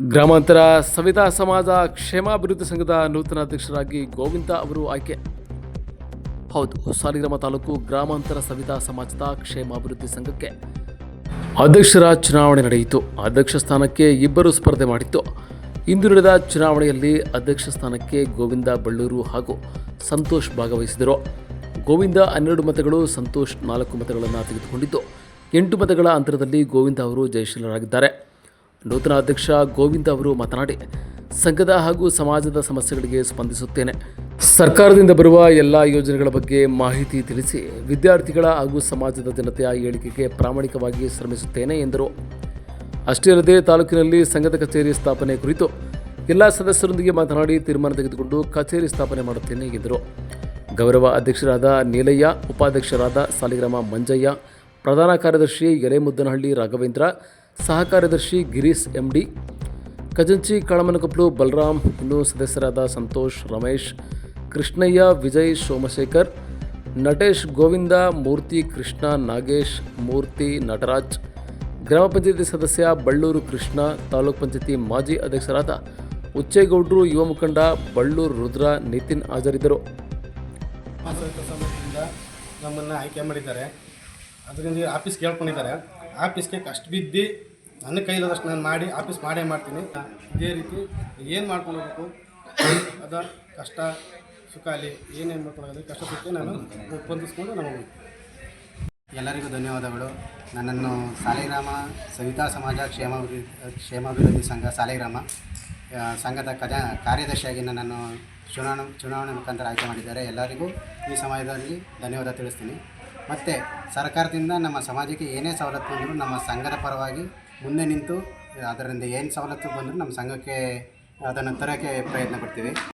ಗ್ರಾಮಾಂತರ ಸವಿತಾ ಸಮಾಜ ಕ್ಷೇಮಾಭಿವೃದ್ಧಿ ಸಂಘದ ನೂತನ ಅಧ್ಯಕ್ಷರಾಗಿ ಗೋವಿಂದ ಅವರು ಆಯ್ಕೆ. ಹೌದು, ಸಾಲಿಗ್ರಾಮ ತಾಲೂಕು ಗ್ರಾಮಾಂತರ ಸವಿತಾ ಸಮಾಜದ ಕ್ಷೇಮಾಭಿವೃದ್ಧಿ ಸಂಘಕ್ಕೆ ಅಧ್ಯಕ್ಷರ ಚುನಾವಣೆ ನಡೆಯಿತು. ಅಧ್ಯಕ್ಷ ಸ್ಥಾನಕ್ಕೆ ಇಬ್ಬರು ಸ್ಪರ್ಧೆ ಮಾಡಿತ್ತು. ಇಂದು ನಡೆದ ಚುನಾವಣೆಯಲ್ಲಿ ಅಧ್ಯಕ್ಷ ಸ್ಥಾನಕ್ಕೆ ಗೋವಿಂದ ಬಳ್ಳೂರು ಹಾಗೂ ಸಂತೋಷ್ ಭಾಗವಹಿಸಿದರು. ಗೋವಿಂದ ಹನ್ನೆರಡು ಮತಗಳು, ಸಂತೋಷ್ ನಾಲ್ಕು ಮತಗಳನ್ನು ತೆಗೆದುಕೊಂಡಿದ್ದು, ಎಂಟು ಮತಗಳ ಅಂತರದಲ್ಲಿ ಗೋವಿಂದ ಅವರು ಜಯಶೀಲರಾಗಿದ್ದಾರೆ. ನೂತನ ಅಧ್ಯಕ್ಷ ಗೋವಿಂದ್ ಅವರು ಮಾತನಾಡಿ, ಸಂಘದ ಹಾಗೂ ಸಮಾಜದ ಸಮಸ್ಯೆಗಳಿಗೆ ಸ್ಪಂದಿಸುತ್ತೇನೆ. ಸರ್ಕಾರದಿಂದ ಬರುವ ಎಲ್ಲ ಯೋಜನೆಗಳ ಬಗ್ಗೆ ಮಾಹಿತಿ ತಿಳಿಸಿ ವಿದ್ಯಾರ್ಥಿಗಳ ಹಾಗೂ ಸಮಾಜದ ಜನತೆಯ ಏಳಿಗೆಗೆ ಪ್ರಾಮಾಣಿಕವಾಗಿ ಶ್ರಮಿಸುತ್ತೇನೆ ಎಂದರು. ಅಷ್ಟೇ ಅಲ್ಲದೆ ತಾಲೂಕಿನಲ್ಲಿ ಸಂಘದ ಕಚೇರಿ ಸ್ಥಾಪನೆ ಕುರಿತು ಎಲ್ಲ ಸದಸ್ಯರೊಂದಿಗೆ ಮಾತನಾಡಿ ತೀರ್ಮಾನ ತೆಗೆದುಕೊಂಡು ಕಚೇರಿ ಸ್ಥಾಪನೆ ಮಾಡುತ್ತೇನೆ ಎಂದರು. ಗೌರವ ಅಧ್ಯಕ್ಷರಾದ ನೀಲಯ್ಯ, ಉಪಾಧ್ಯಕ್ಷರಾದ ಸಾಲಿಗ್ರಾಮ ಮಂಜಯ್ಯ, ಪ್ರಧಾನ ಕಾರ್ಯದರ್ಶಿ ಎಲೆಮುದ್ದನಹಳ್ಳಿ ರಾಘವೇಂದ್ರ ಸಹ ಕಾರ್ಯದರ್ಶಿ ಗಿರೀಶ್ ಎಂಡಿ, ಖಜಂಚಿ ಕಾಳಮನಕೊಪ್ಪಲು ಬಲರಾಮ್ ಇನ್ನು ಸದಸ್ಯರಾದ ಸಂತೋಷ್ ರಮೇಶ್, ಕೃಷ್ಣಯ್ಯ ವಿಜಯ್ ಸೋಮಶೇಖರ್, ನಟೇಶ್ ಗೋವಿಂದ, ಮೂರ್ತಿ ಕೃಷ್ಣ ನಾಗೇಶ್, ಮೂರ್ತಿ ನಟರಾಜ್, ಗ್ರಾಮ ಪಂಚಾಯತಿ ಸದಸ್ಯ ಬಳ್ಳೂರು ಕೃಷ್ಣ, ತಾಲೂಕ್ ಪಂಚಾಯತಿ ಮಾಜಿ ಅಧ್ಯಕ್ಷರಾದ ಉಚ್ಚೇಗೌಡರು ಯುವ ಮುಖಂಡ ಬಳ್ಳೂರು ರುದ್ರ, ನಿತಿನ್ ಹಾಜರಿದ್ದರು. ನಮ್ಮನ್ನು ಆಯ್ಕೆ ಮಾಡಿದ್ದಾರೆ. ಅದರಿಂದ ಆಫೀಸ್ ಕೇಳ್ಕೊಂಡಿದ್ದಾರೆ. ಆಫೀಸ್ಗೆ ಕಷ್ಟ ಬಿದ್ದು ನನ್ನ ಕೈಲಾದಷ್ಟು ನಾನು ಮಾಡಿ ಆಫೀಸ್ ಮಾಡೇ ಮಾಡ್ತೀನಿ. ಇದೇ ರೀತಿ ಏನು ಮಾಡ್ಕೊಂಡು ಹೋಗ್ಬೇಕು ಅದ ಕಷ್ಟ, ಸುಖ ಅಲ್ಲಿ ಏನೇನು ಮಾಡ್ಕೊಳ್ಳೋದು ಕಷ್ಟ, ಸುಖ ನಾನು ಹೊಂದಿಸ್ಕೊಂಡು ನಾನು ಎಲ್ಲರಿಗೂ ಧನ್ಯವಾದಗಳು. ನನ್ನನ್ನು ಸಾಲಿಗ್ರಾಮ ಸವಿತಾ ಸಮಾಜ ಕ್ಷೇಮಾಭಿವೃದ್ಧಿ ಕ್ಷೇಮಾಭಿವೃದ್ಧಿ ಸಂಘ ಸಾಲಿಗ್ರಾಮ ಸಂಘದ ಕಜ, ಕಾರ್ಯದರ್ಶಿಯಾಗಿ ನನ್ನನ್ನು ಚುನಾವಣೆ ಚುನಾವಣೆ ಮುಖಾಂತರ ಆಯ್ಕೆ ಮಾಡಿದ್ದಾರೆ. ಎಲ್ಲರಿಗೂ ಈ ಸಮಯದಲ್ಲಿ ಧನ್ಯವಾದ ತಿಳಿಸ್ತೀನಿ. ಮತ್ತು ಸರ್ಕಾರದಿಂದ ನಮ್ಮ ಸಮಾಜಕ್ಕೆ ಏನೇ ಸವಲತ್ತು ಬಂದರೂ ನಮ್ಮ ಸಂಘದ ಪರವಾಗಿ ಮುಂದೆ ನಿಂತು ಅದರಿಂದ ಏನು ಸವಲತ್ತು ಬಂದರೂ ನಮ್ಮ ಸಂಘಕ್ಕೆ ಅದನ್ನು ತರೋಕ್ಕೆ ಪ್ರಯತ್ನ ಪಡ್ತೀವಿ.